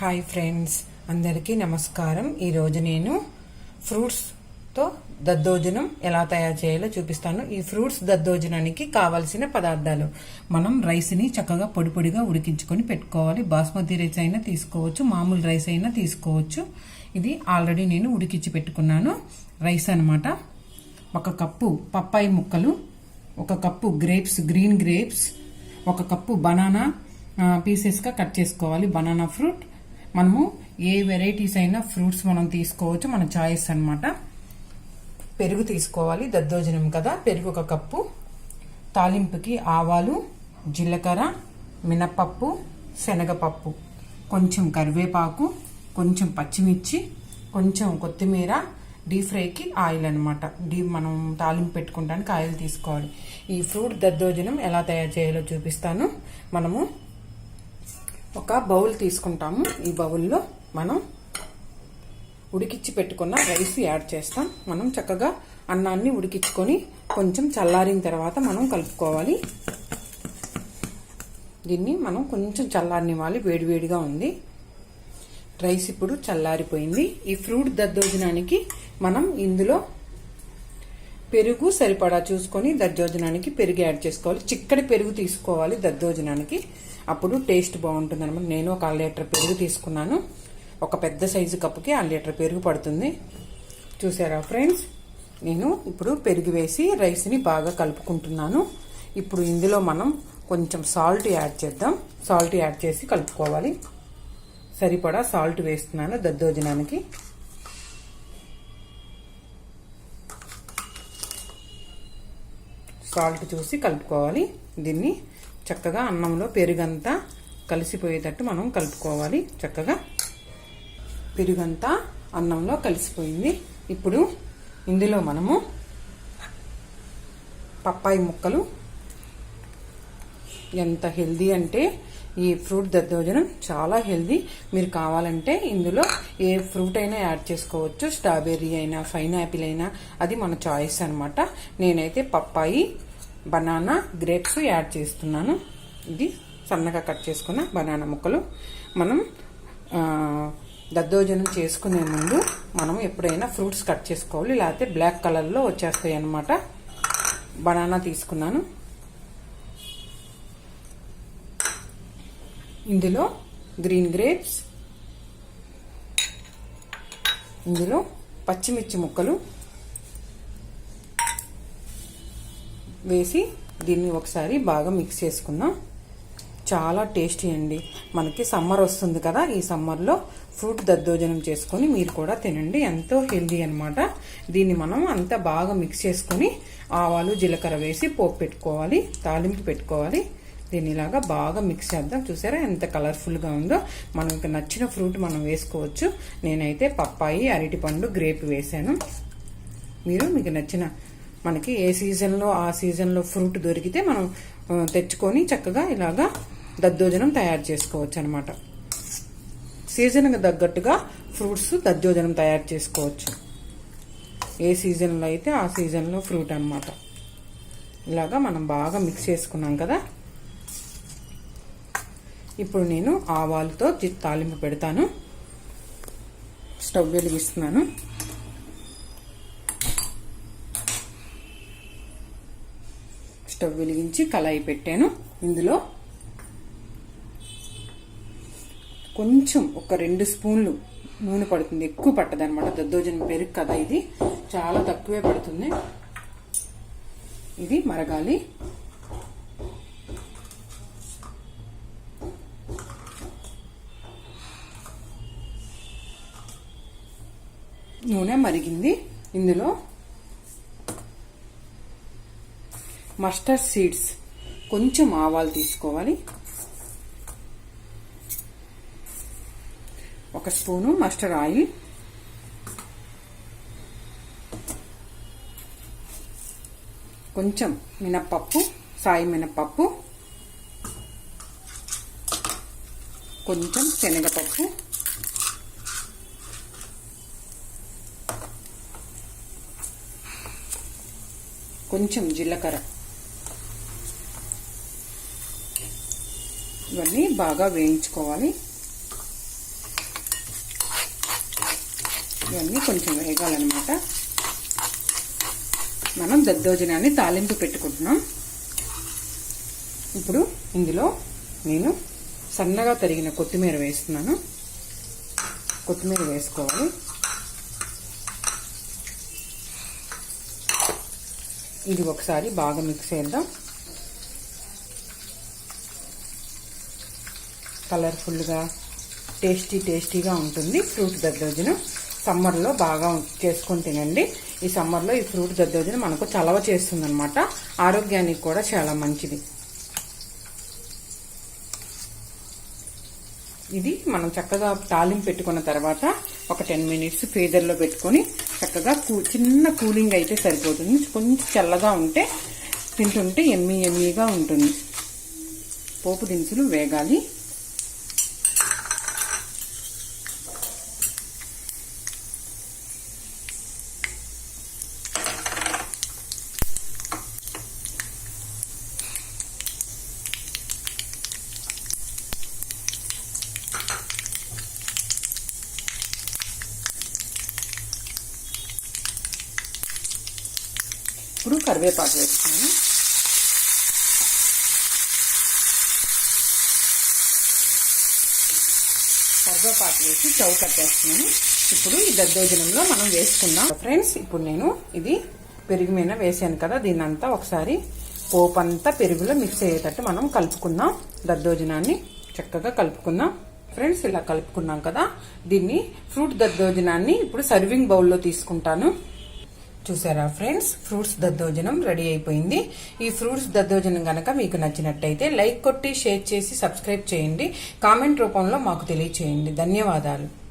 Hi friends అందరికీ నమస్కారం. ఈరోజు నేను ఫ్రూట్స్తో దద్దోజనం ఎలా తయారు చేయాలో చూపిస్తాను. ఈ ఫ్రూట్స్ దద్దోజనానికి కావలసిన పదార్థాలు. మనం రైస్ని చక్కగా పొడి పొడిగా ఉడికించుకొని పెట్టుకోవాలి. బాస్మతి రైస్ అయినా తీసుకోవచ్చు మామూలు రైస్ అయినా తీసుకోవచ్చు. ఇది ఆల్రెడీ నేను ఉడికించి పెట్టుకున్నాను. రైస్ అనమాట ఒక కప్పు పప్పాయి ముక్కలు ఒక కప్పు గ్రేప్స్ గ్రీన్ గ్రేప్స్ ఒక కప్పు బనానా పీసెస్గా కట్ చేసుకోవాలి. బనానా ఫ్రూట్ మనము ఏ వెరైటీస్ అయినా ఫ్రూట్స్ మనం తీసుకోవచ్చు మన చాయిస్ అనమాట పెరుగు తీసుకోవాలి దద్దోజనం కదా. పెరుగు ఒక కప్పు. తాలింపుకి ఆవాలు జీలకర్ర మినపప్పు శనగపప్పు. కొంచెం కరివేపాకు కొంచెం పచ్చిమిర్చి కొంచెం కొత్తిమీర డీప్ ఫ్రైకి ఆయిల్ అనమాట డీ మనం తాలింపు పెట్టుకోవడానికి ఆయిల్ తీసుకోవాలి. ఈ ఫ్రూట్ దద్దోజనం ఎలా తయారు చేయాలో చూపిస్తాను. మనము ఒక బౌల్ తీసుకుంటాము. ఈ బౌల్లో మనం ఉడికిచ్చి పెట్టుకున్న రైస్ యాడ్ చేస్తాం. మనం చక్కగా అన్నాన్ని ఉడికించుకొని కొంచెం చల్లారిన తర్వాత మనం కలుపుకోవాలి. దీన్ని మనం కొంచెం చల్లారనివ్వాలి. వేడివేడిగా ఉంది. రైస్ ఇప్పుడు చల్లారిపోయింది. ఈ ఫ్రూట్ దద్దోజనానికి మనం ఇందులో పెరుగు సరిపడా చూసుకొని దద్దోజనానికి పెరుగు యాడ్ చేసుకోవాలి. చిక్కడి పెరుగు తీసుకోవాలి దద్దోజనానికి. అప్పుడు టేస్ట్ బాగుంటుంది అనమాట నేను ఒక లీటర్ పెరుగు తీసుకున్నాను. ఒక పెద్ద సైజు కప్పుకి ఆ లీటర్ పెరుగు పడుతుంది. చూసారా ఫ్రెండ్స్? నేను ఇప్పుడు పెరుగు వేసి రైస్ని బాగా కలుపుకుంటున్నాను. ఇప్పుడు ఇందులో మనం కొంచెం సాల్ట్ యాడ్ చేద్దాం. సాల్ట్ యాడ్ చేసి కలుపుకోవాలి. సరిపడా సాల్ట్ వేస్తున్నాను దద్దోజనానికి. సాల్ట్ చూసి కలుపుకోవాలి. దీన్ని చక్కగా అన్నంలో పెరుగంతా కలిసిపోయేటట్టు మనం కలుపుకోవాలి. చక్కగా పెరుగంతా అన్నంలో కలిసిపోయింది. ఇప్పుడు ఇందులో మనము పప్పాయి ముక్కలు. ఎంత హెల్దీ అంటే ఈ ఫ్రూట్ దద్దోజనం చాలా హెల్దీ. మీరు కావాలంటే ఇందులో ఏ ఫ్రూట్ అయినా యాడ్ చేసుకోవచ్చు. స్ట్రాబెర్రీ అయినా పైనాపిల్ అయినా అది మన చాయిస్ అనమాట నేనైతే పప్పాయి బనానా గ్రేప్స్ యాడ్ చేస్తున్నాను. ఇది సన్నగా కట్ చేసుకున్న బనానా ముక్కలు. మనం దద్దోజనం చేసుకునే ముందు మనం ఎప్పుడైనా ఫ్రూట్స్ కట్ చేసుకోవాలి లేకపోతే బ్లాక్ కలర్లో వచ్చేస్తాయి అనమాట బనానా తీసుకున్నాను. ఇందులో గ్రీన్ గ్రేప్స్ ఇందులో పచ్చిమిర్చి ముక్కలు వేసి దీన్ని ఒకసారి బాగా మిక్స్ చేసుకుందాం. చాలా టేస్టీ అండి. మనకి సమ్మర్ వస్తుంది కదా ఈ సమ్మర్లో ఫ్రూట్ దద్దోజనం చేసుకొని మీరు కూడా తినండి. ఎంతో హెల్దీ అనమాట దీన్ని మనం అంతా బాగా మిక్స్ చేసుకొని ఆవాలు జీలకర్ర వేసి పోపు పెట్టుకోవాలి తాలింపు పెట్టుకోవాలి. దీన్ని ఇలాగా బాగా మిక్స్ చేద్దాం. చూసారా ఎంత కలర్ఫుల్గా ఉందో. మనకి నచ్చిన ఫ్రూట్ మనం వేసుకోవచ్చు. నేనైతే పప్పాయి అరటిపండు గ్రేప్ వేసాను మీరు మీకు నచ్చిన మనకి ఏ సీజన్లో ఆ సీజన్లో ఫ్రూట్ దొరికితే మనం తెచ్చుకొని చక్కగా ఇలాగా దద్దోజనం తయారు చేసుకోవచ్చు అనమాట సీజన్కి తగ్గట్టుగా ఫ్రూట్స్ దద్దోజనం తయారు చేసుకోవచ్చు. ఏ సీజన్లో అయితే ఆ సీజన్లో ఫ్రూట్ అనమాట ఇలాగా మనం బాగా మిక్స్ చేసుకున్నాం కదా. ఇప్పుడు నేను ఆవాలతో తాలింపు పెడతాను. స్టవ్ వెలిగిస్తున్నాను. స్టవ్ వెలిగించి కళాయి పెట్టాను. ఇందులో కొంచెం ఒక రెండు స్పూన్లు నూనె పడుతుంది. ఎక్కువ పట్టదు అనమాట దద్దోజనం పెరుగు కదా ఇది. చాలా తక్కువే పడుతుంది. ఇది మరగాలి. నూనె మరిగింది. ఇందులో మస్టర్డ్ సీడ్స్ కొంచెం ఆవాలు తీసుకోవాలి. ఒక స్పూను మస్టర్డ్ ఆయిల్ కొంచెం మినప్పప్పు సాయి మినప్పప్పు. కొంచెం శనగపప్పు. కొంచెం జీలకర్ర. ఇవన్నీ బాగా వేయించుకోవాలి. ఇవన్నీ కొంచెం వేగాలన్నమాట. మనం దద్దోజనాన్ని తాలింపు పెట్టుకుంటున్నాం. ఇప్పుడు ఇందులో నేను సన్నగా తరిగిన కొత్తిమీర వేస్తున్నాను. కొత్తిమీర వేసుకోవాలి. ఇది ఒకసారి బాగా మిక్స్ చేద్దాం. కలర్ఫుల్గా టేస్టీ టేస్టీగా ఉంటుంది. ఫ్రూట్ దద్దోజనం సమ్మర్లో బాగా చేసుకొని తినండి. ఈ సమ్మర్లో ఈ ఫ్రూట్ దద్దోజనం మనకు చలవ చేస్తుందనమాట ఆరోగ్యానికి కూడా చాలా మంచిది. ఇది మనం చక్కగా తాలింపు పెట్టుకున్న తర్వాత ఒక టెన్ మినిట్స్ ఫీజర్లో పెట్టుకొని చక్కగా కూ చిన్న కూలింగ్ అయితే సరిపోతుంది. కొంచెం చల్లగా ఉంటే తింటుంటే ఎమ్మీ ఎమ్మీగా ఉంటుంది. పోపు దినుసులు వేగాలి. కరివేపాకు వేస్తున్నాను కరివేపాకు వేసి చౌ కట్టేస్తున్నాను. ఇప్పుడు ఈ దద్దోజనంలో మనం వేసుకుందాం. ఫ్రెండ్స్ ఇప్పుడు నేను ఇది పెరుగు మీద వేసాను కదా దీని అంతా ఒకసారి పోపు అంతా పెరుగులో మిక్స్ అయ్యేటట్టు మనం కలుపుకుందాం. దద్దోజనాన్ని చక్కగా కలుపుకుందాం. ఫ్రెండ్స్ ఇలా కలుపుకున్నాం కదా దీన్ని ఫ్రూట్ దద్దోజనాన్ని ఇప్పుడు సర్వింగ్ బౌల్లో తీసుకుంటాను. చూసారా ఫ్రెండ్స్? ఫ్రూట్స్ దద్దోజనం రెడీ అయిపోయింది. ఈ ఫ్రూట్స్ దద్దోజనం గనక మీకు నచ్చినట్టయితే లైక్ కొట్టి షేర్ చేసి సబ్స్క్రైబ్ చేయండి. కామెంట్ రూపంలో మాకు తెలియచేయండి. ధన్యవాదాలు.